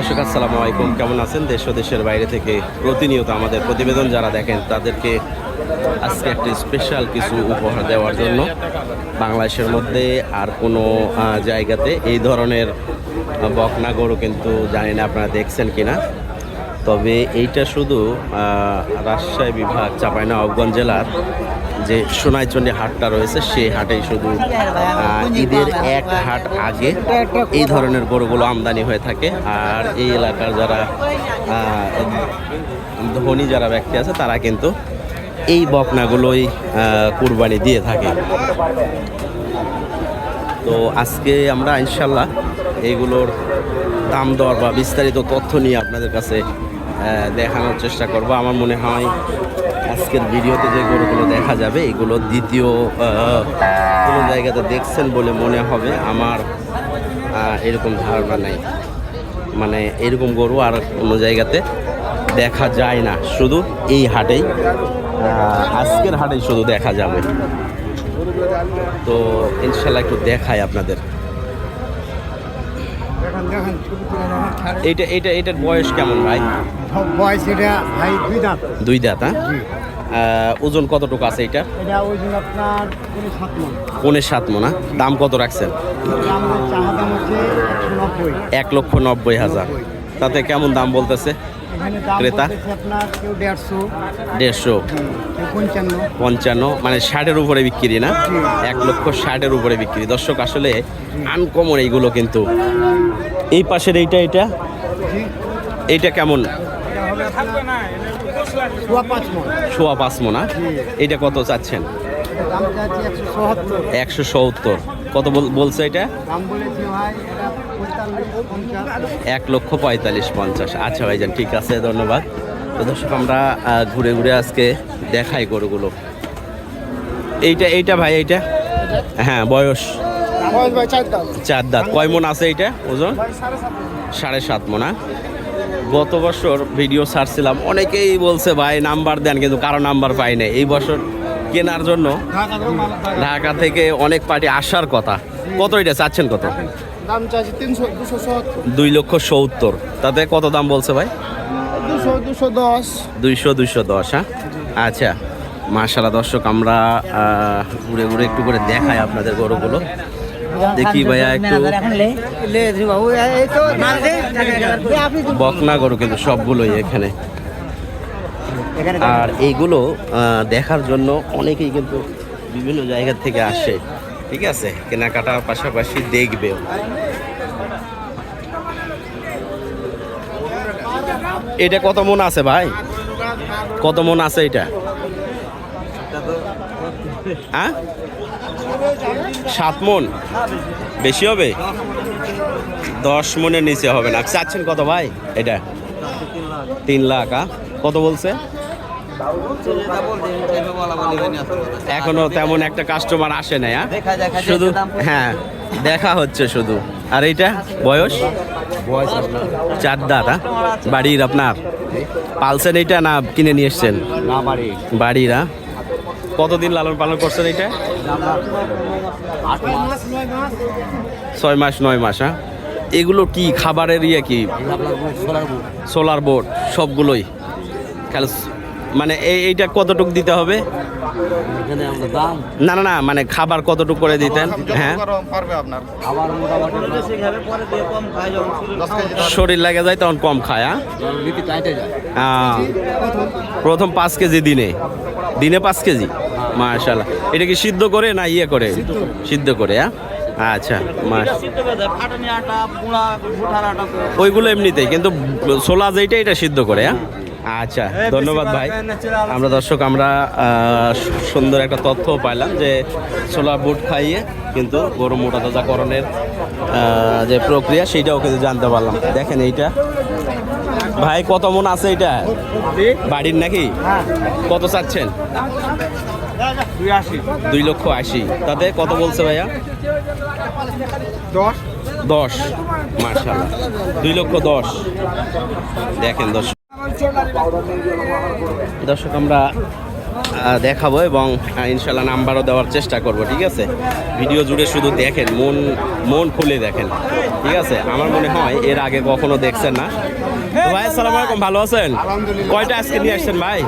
দর্শক, আসসালামু আলাইকুম। কেমন আছেন? দেশ ও দেশের বাইরে থেকে প্রতিনিয়ত আমাদের প্রতিবেদন যারা দেখেন, তাদেরকে আজকে একটি স্পেশাল কিছু উপহার দেওয়ার জন্য। বাংলাদেশের মধ্যে আর কোনো জায়গাতে এই ধরনের বকনা গরু কিন্তু জানি না আপনারা দেখছেন কি না তবে এইটা শুধু রাজশাহী বিভাগ, চাঁপাইনবাবগঞ্জ জেলার যে সোনাইচন্ডী হাটটা রয়েছে, সেই হাটেই শুধু ঈদের এক হাট আগে এই ধরনের গরুগুলো আমদানি হয়ে থাকে। আর এই এলাকার যারা ধনী যারা ব্যক্তি আছে, তারা কিন্তু এই বকনাগুলোই কুরবানি দিয়ে থাকে। তো আজকে আমরা ইনশাল্লাহ এইগুলোর দাম দর বা বিস্তারিত তথ্য নিয়ে আপনাদের কাছে দেখানোর চেষ্টা করব। আমার মনে হয় আজকের ভিডিওতে যে গরুগুলো দেখা যাবে, এগুলো দ্বিতীয় কোনো জায়গাতে দেখছেন বলে মনে হবে। আমার এরকম ধারণা নাই। মানে এরকম গরু আর কোনো জায়গাতে দেখা যায় না। শুধু এই হাটেই আজকের হাটেই শুধু দেখা যাবে। তো ইনশাল্লাহ একটু দেখায় আপনাদের। এইটা এইটা এটার বয়স কেমন ভাই? বয়স এটা ভাই দুই দাঁত। দুই দাঁত হ্যাঁ? ওজন কতটুকু আছে এটা এটা কোনো সাত মন। মোনা দাম কত রাখছেন? এক লক্ষ নব্বই হাজার। তাতে কেমন দাম বলতেছে? ক্রেতা? দেড়শো। পঞ্চান্ন। মানে ষাটের উপরে বিক্রি না? এক লক্ষ ষাটের উপরে বিক্রি। দর্শক আসলে আনকমন এইগুলো কিন্তু। এই পাশের এইটা এটা এইটা কেমন? এটা সোয়া পাঁচ মন এইটা কত চাচ্ছেন? এটা একশো সত্তর। কত বলছে এটা? এটা এক লক্ষ পঁয়তাল্লিশ পঞ্চাশ। আচ্ছা ভাইজান ঠিক আছে ধন্যবাদ। তো দর্শক আমরা ঘুরে ঘুরে আজকে দেখাই গরুগুলো। এইটা এইটা ভাই এইটা? হ্যাঁ বয়স। চার দাঁত। কয় মন আছে এইটা ওজন? সাড়ে সাত মন হ্যাঁ? গত বছর ভিডিও ছাড়ছিলাম। অনেকেই বলছে ভাই নাম্বার দেন কিন্তু কারও নাম্বার পাই নাই। এই বছর কেনার জন্য ঢাকা থেকে অনেক পার্টি আসার কথা। কত এটা? চাচ্ছেন কত? দাম চাচ্ছি তিনশো দুশো দুই লক্ষ সত্তর। তাতে কত দাম বলছে ভাই? দুশো দুশো দশ। দুইশো দুইশো দশ হ্যাঁ? আচ্ছা। মার্শাল্লাহ দর্শক আমরা ঘুরে ঘুরে একটু করে দেখাই আপনাদের গরুগুলো। দেখি ভাইয়া একটু। বকনা গরু কিন্তু সবগুলোই এখানে। আর এইগুলো দেখার জন্য অনেকেই কিন্তু বিভিন্ন জায়গা থেকে আসে। ঠিক আছে? কেনাকাটার পাশাপাশি দেখবেও। এটা কত মন আছে ভাই? কত মন আছে এটা? হ্যাঁ? সাত মন? বেশি হবে? দশ মনের নিচে হবে না। চাচ্ছেন কত ভাই? এটা? তিন লাখ আ? কত বলছে? এখনও তেমন একটা কাস্টমার আসে নাই শুধু হ্যাঁ দেখা হচ্ছে শুধু। আর এইটা? বয়স? চার দাঁত বাড়ির আপনার? পালছেন এইটা না কিনে নিয়ে এসছেন? বাড়িরা। কতদিন লালন পালন করছেন এটা? ছয় মাস নয় মাস হ্যাঁ? এগুলো কি খাবারের ইয়ে কি? সোলার বোর্ড সবগুলোই। খালি মানে এই এইটা কতটুক দিতে হবে? না না না মানে খাবার কতটুক করে দিতেন? হ্যাঁ? শরীর লাগে যায় তখন কম খায় হ্যাঁ? প্রথম পাঁচ কেজি দিনে। দিনে পাঁচ কেজি? মাশাল্লাহ এটা কি সিদ্ধ করে না ইয়ে করে? সিদ্ধ করে। হ্যাঁ? আচ্ছা ওইগুলো এমনিতেই কিন্তু ছোলা যেইটা এটা সিদ্ধ করে হ্যাঁ? আচ্ছা ধন্যবাদ ভাই। আমরা দর্শক আমরা সুন্দর একটা তথ্য পাইলাম যে ছোলা বুট খাইয়ে কিন্তু গরু মোটা তাজাকরণের যে প্রক্রিয়া সেইটাও কিন্তু জানতে পারলাম। দেখেন এইটা। ভাই কত মন আছে এটা? বাড়ির নাকি? কত চাচ্ছেন? দুই লক্ষ আশি। তাতে কত বলছে ভাইয়া? দশ। দশ। মার্শাল দুই লক্ষ দশ। দেখেন দর্শক। দর্শক আমরা দেখাবো এবং ইনশাল্লাহ নাম্বারও দেওয়ার চেষ্টা করব ঠিক আছে? ভিডিও জুড়ে শুধু দেখেন মন মন খুলে দেখেন ঠিক আছে? আমার মনে হয় এর আগে কখনো দেখছেন না। ভাই আসসালামু আলাইকুম ভালো আছেন? কয়টা আজকে নিয়ে আসছেন ভাই?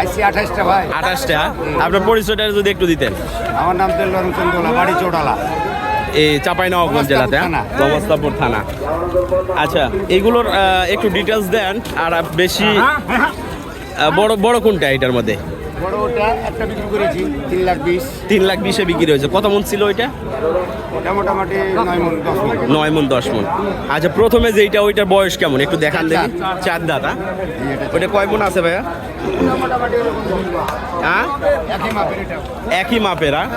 আইসি আঠাশটা ভাই। আঠাশটা? আপনার পরিচয়টা যদি একটু দিতেন। আমার নাম তেল রঞ্চন্দোলা বাড়ি চোটালা এই চাপাই জেলাতে হ্যাঁ? থানা। গমস্তাপুর থানা। আচ্ছা এগুলোর একটু ডিটেলস দেন আর বেশি বড় বড় কোনটা এটার মধ্যে? বড় ওটা একটা বিক্রি করেছি তিন লাখ বিশ। তিন লাখ বিশে বিক্রি হয়েছে। কত মন ছিল ওইটা? ওটা মোটামুটি নয় মন দশ মন। নয় মন দশ মন। আচ্ছা প্রথমে যেইটা ওইটার বয়স কেমন? একটু দেখান দেখি। চার দাঁতা ওইটা কয় মন আছে ভাইয়া। হ্যাঁ? একই মাপের মাপের হ্যাঁ?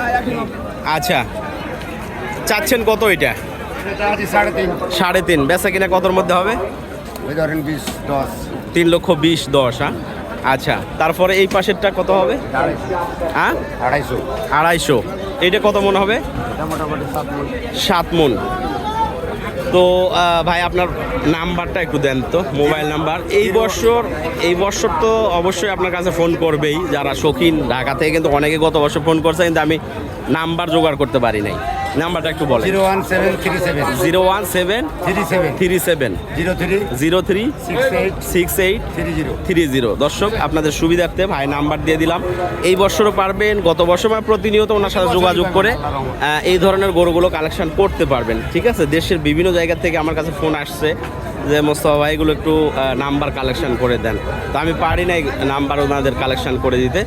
আচ্ছা। চাচ্ছেন কত এটা সাড়ে তিন। সাড়ে তিন। বেচা কিনা কতর মধ্যে হবে? ধরেন বিশ দশ। তিন লক্ষ বিশ দশ হ্যাঁ? আচ্ছা তারপরে এই পাশেরটা কত হবে? আড়াইশো। হ্যাঁ? আড়াইশো। আড়াইশো। এটা কত মন হবে? সাত মন। তো ভাই আপনার নাম্বারটা একটু দেন তো মোবাইল নাম্বার। এই বছর এই বছর তো অবশ্যই আপনার কাছে ফোন করবেই যারা শৌখিন ঢাকা থেকে কিন্তু অনেকে গত বছর ফোন করছে কিন্তু আমি নাম্বার জোগাড় করতে পারি নাই। নাম্বারটা একটু বলেন। Zero one seven three seven. Zero one seven three seven. Three seven. Zero three. Zero three. Six eight. Six eight three zero. Three zero. দর্শক আপনাদের সুবিধার্থে ভাই নাম্বার দিয়ে দিলাম। এই বছরও পারবেন গত বছর বা প্রতিনিয়ত ওনার সাথে যোগাযোগ করে এই ধরনের গরুগুলো কালেকশন করতে পারবেন ঠিক আছে? দেশের বিভিন্ন জায়গা থেকে আমার কাছে ফোন আসছে। যে মোস্তফা ভাইগুলো একটু নাম্বার কালেকশন করে দেন। তো আমি পারি নাই নাম্বার ওনাদের কালেকশন করে দিতে।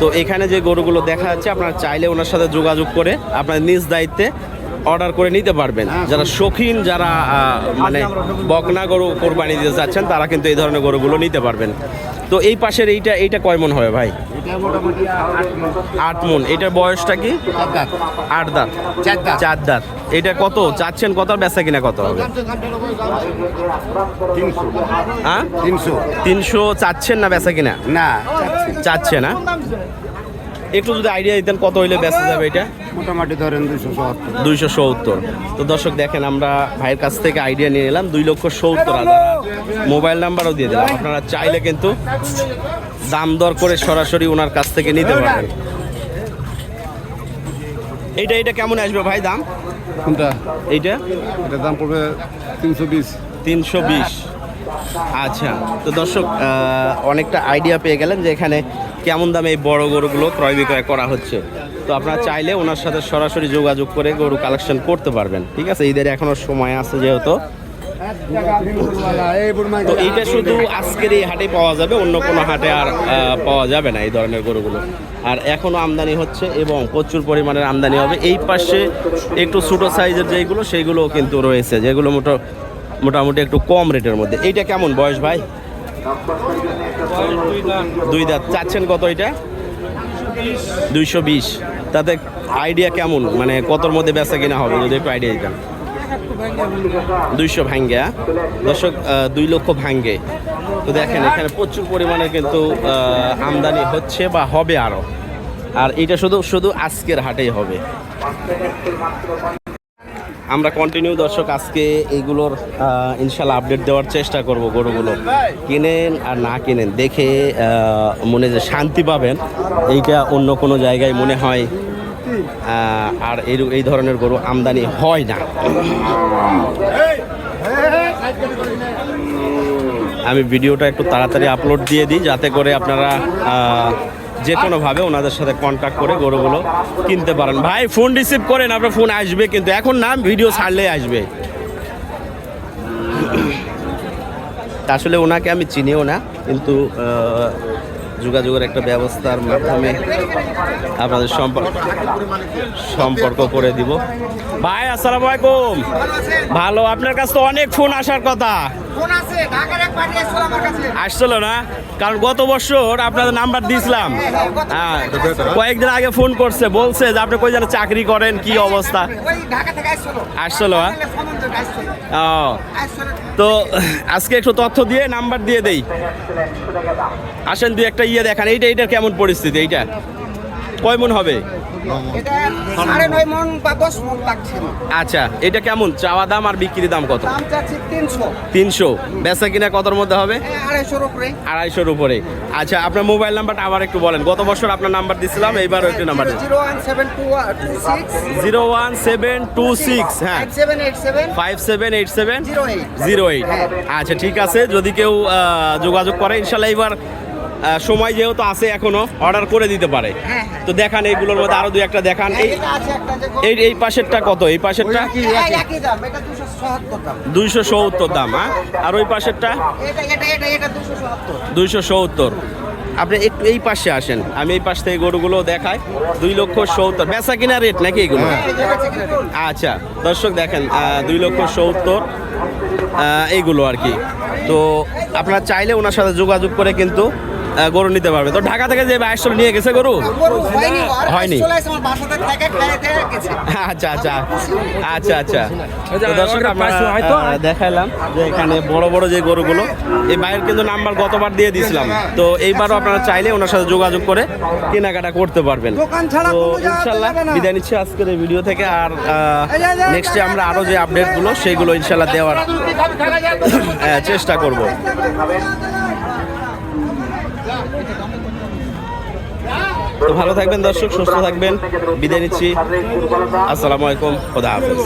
তো এখানে যে গরুগুলো দেখা যাচ্ছে আপনারা চাইলে ওনার সাথে যোগাযোগ করে আপনার নিজ দায়িত্বে অর্ডার করে নিতে পারবেন। যারা শৌখিন যারা মানে বকনা গরু কোরবানি দিতে চাচ্ছেন তারা কিন্তু এই ধরনের গরুগুলো নিতে পারবেন। তো এই পাশের এইটা এইটা কয় মন হবে ভাই? আট মন। এটার বয়সটা কি? আট দাঁত। চার দাঁত। চার দাঁত। এটা কত? চাচ্ছেন কত বেচা কিনা কত হবে? তিনশো। হ্যাঁ? তিনশো। তিনশো চাচ্ছেন না বেচা কিনা? না চাচ্ছি। চাচ্ছে না একটু যদি আইডিয়া দিতেন কত হইলে বেচা যাবে এটা? মোটামুটি ধরেন দুশো সত্তর। দুইশো সত্তর। তো দর্শক দেখেন আমরা ভাইয়ের কাছ থেকে আইডিয়া নিয়ে নিলাম। দুই লক্ষ সত্তর হাজার। মোবাইল নাম্বারও দিয়ে দিলাম। আপনারা চাইলে কিন্তু দাম দর করে সরাসরি ওনার কাছ থেকে নিতে পারবেন। এইটা এটা কেমন আসবে ভাই দাম? কোনটা? এইটা? এটা দাম পড়বে তিনশো বিশ। তিনশো বিশ। আচ্ছা তো দর্শক অনেকটা আইডিয়া পেয়ে গেলেন যে এখানে কেমন দামে এই বড় গরুগুলো ক্রয় বিক্রয় করা হচ্ছে। তো আপনারা চাইলে ওনার সাথে সরাসরি যোগাযোগ করে গরু কালেকশন করতে পারবেন, ঠিক আছে? ঈদের এখনও সময় আছে যেহেতু। তো এইটা শুধু আজকের এই হাটে পাওয়া যাবে, অন্য কোনো হাটে আর পাওয়া যাবে না এই ধরনের গরুগুলো। আর এখনও আমদানি হচ্ছে এবং প্রচুর পরিমাণের আমদানি হবে। এই পাশে একটু ছোটো সাইজের যেগুলো সেইগুলোও কিন্তু রয়েছে, যেগুলো মোটা মোটামুটি একটু কম রেটের মধ্যে। এইটা কেমন বয়স ভাই? দুই দাঁত। চাচ্ছেন কত এটা? দুইশো বিশ। তাতে আইডিয়া কেমন? মানে কতর মধ্যে বেচা কিনা হবে? যদি একটু আইডিয়া দিতাম দুইশো ভাঙ্গে হ্যাঁ? দর্শক দুই লক্ষ ভাঙ্গে। তো দেখেন, এখানে প্রচুর পরিমাণে কিন্তু আমদানি হচ্ছে বা হবে আরও আর এটা শুধু শুধু আজকের হাটেই হবে। আমরা কন্টিনিউ দর্শক, আজকে এইগুলোর ইনশাল্লাহ আপডেট দেওয়ার চেষ্টা করব গরুগুলো। কিনেন আর না কিনেন, দেখে মনে যে শান্তি পাবেন, এইটা অন্য কোনো জায়গায় মনে হয় আর এই এই ধরনের গরু আমদানি হয় না। আমি ভিডিওটা একটু তাড়াতাড়ি আপলোড দিয়ে দিই, যাতে করে আপনারা যে কোনোভাবে ওনাদের সাথে কন্ট্যাক্ট করে গরুগুলো কিনতে পারেন। ভাই ফোন রিসিভ করেন, আপনার ফোন আসবে কিন্তু এখন না ভিডিও ছাড়লে আসবে। আসলে ওনাকে আমি চিনিও না, কিন্তু যোগাযোগের একটা ব্যবস্থার মাধ্যমে আপনাদের সম্পর্ক সম্পর্ক করে দিব। ভাই আসসালামু আলাইকুম। ভালো আপনার কাছে তো অনেক ফোন আসার কথা। ফোন আছে ঢাকার এক পার্টি আসছিল আমার কাছে। আসছিল না? কারণ গত বছর আপনাদের নাম্বার দিয়েছিলাম হ্যাঁ কয়েকদিন আগে ফোন করছে বলছে যে আপনি কই যেন চাকরি করেন কি অবস্থা? ওই আসছিল। আসছিল হ্যাঁ? ও তো আজকে একটু তথ্য দিয়ে, নাম্বার দিয়ে দেই। আসেন দুই একটা ইয়ে দেখান, এইটা এইটার কেমন পরিস্থিতি, এইটা? কয় মন হবে? আচ্ছা এটা কেমন? চাওয়া দাম আর বিক্রি দাম কত? তিনশো। বেচা কিনা কতর মধ্যে হবে? আড়াইশোর উপরে। আচ্ছা আপনার মোবাইল নাম্বারটা আবার একটু বলেন। গত বছর আপনার নাম্বার দিছিলাম এইবারও একটু number zero one seven two six. হ্যাঁ। Five seven eight seven. Zero eight. হ্যাঁ। আচ্ছা ঠিক আছে। যদি কেউ যোগাযোগ করে ইনশাল্লাহ এবার আহ, সময় যেহেতু আছে এখনও অর্ডার করে দিতে পারে। হ্যাঁ, হ্যাঁ। তো দেখান এইগুলোর মধ্যে আরও দুই একটা দেখান। এই এই এই পাশেরটা কত? এই পাশেরটা? দাম। দুইশো সত্তর দাম। হ্যাঁ? আর ওই পাশেরটা? দুইশো সত্তর। আপনি একটু এই পাশে আসেন। আমি এই পাশ থেকে গরুগুলো দেখাই। দুই লক্ষ সত্তর। বেচা কিনা রেট নাকি এগুলো? আচ্ছা দর্শক দেখেন দুই লক্ষ সত্তর এইগুলো আর কি। তো আপনারা চাইলে ওনার সাথে যোগাযোগ করে কিন্তু গরু নিতে পারবে। তো ঢাকা থেকে যে বাইশশো নিয়ে গেছে গরু? হয়নি আচ্ছা আচ্ছা। আচ্ছা আচ্ছা। দর্শক আমরা আহ, দেখাইলাম যে এখানে বড় বড় যে গরুগুলো এই বাইরের কিন্তু নাম্বার গতবার দিয়ে দিয়েছিলাম। তো এইবারও আপনারা চাইলে ওনার সাথে যোগাযোগ করে কেনাকাটা করতে পারবেন। তো ইনশাল্লাহ বিদায় নিচ্ছি আজকের এই ভিডিও থেকে। আর নেক্সটে আমরা আরও যে আপডেটগুলো সেইগুলো ইনশাল্লাহ দেওয়ার চেষ্টা করব। তো ভালো থাকবেন দর্শক সুস্থ থাকবেন। বিদায় নিচ্ছি। আসসালামু আলাইকুম। খোদা হাফেজ।